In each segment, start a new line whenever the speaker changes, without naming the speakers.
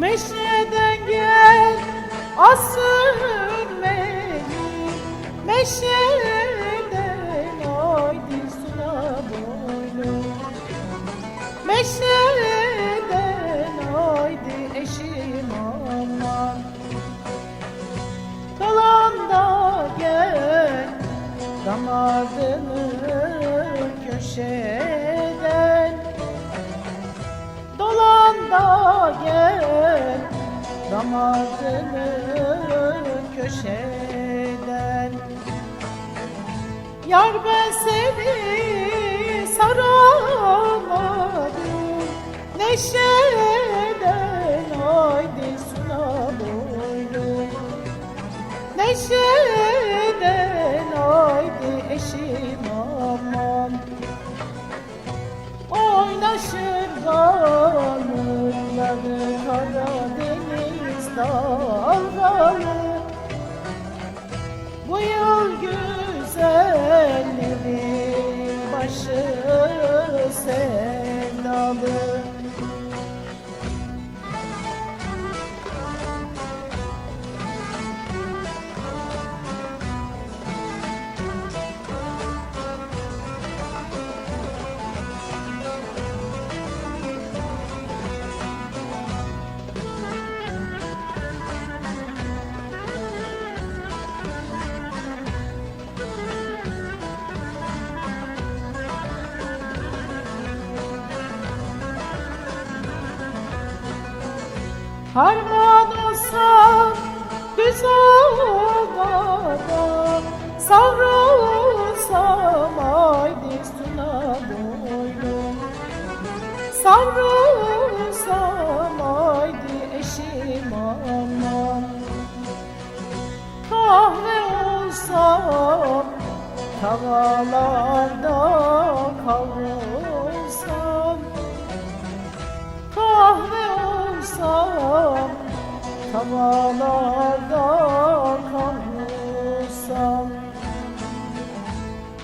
Meşeden gel asır beni. Meşeden haydi suna boylu. Meşeden haydi eşim aman Dalanda gel damadını köşeden. Dolan da gel damadını köşeden. Yar ben seni saramadım Neşeden haydi suna boylum Neşeden haydi eşim aman. Oynaşır balıkları Karadeniz dalgalı Bu yıl güzellerin başı sevdalı Harman olsam güzel adam Savrulsam haydi suna boylum Savrulsam haydi eşim aman Kahve olsam tavalarda kavrulsam Tavalarda kavrulsam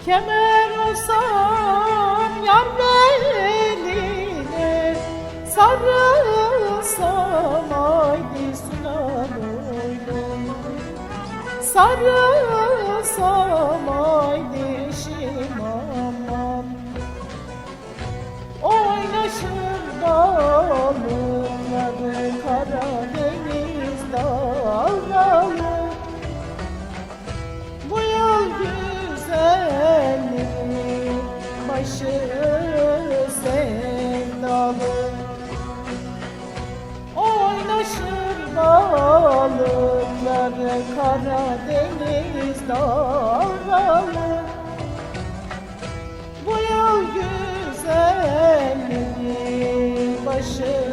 Kemer olsam yar beline Sarılsam haydi suna boylum Sarılsam haydi eşim Dağları Karadeniz dağları. Bu yol güzelliği başı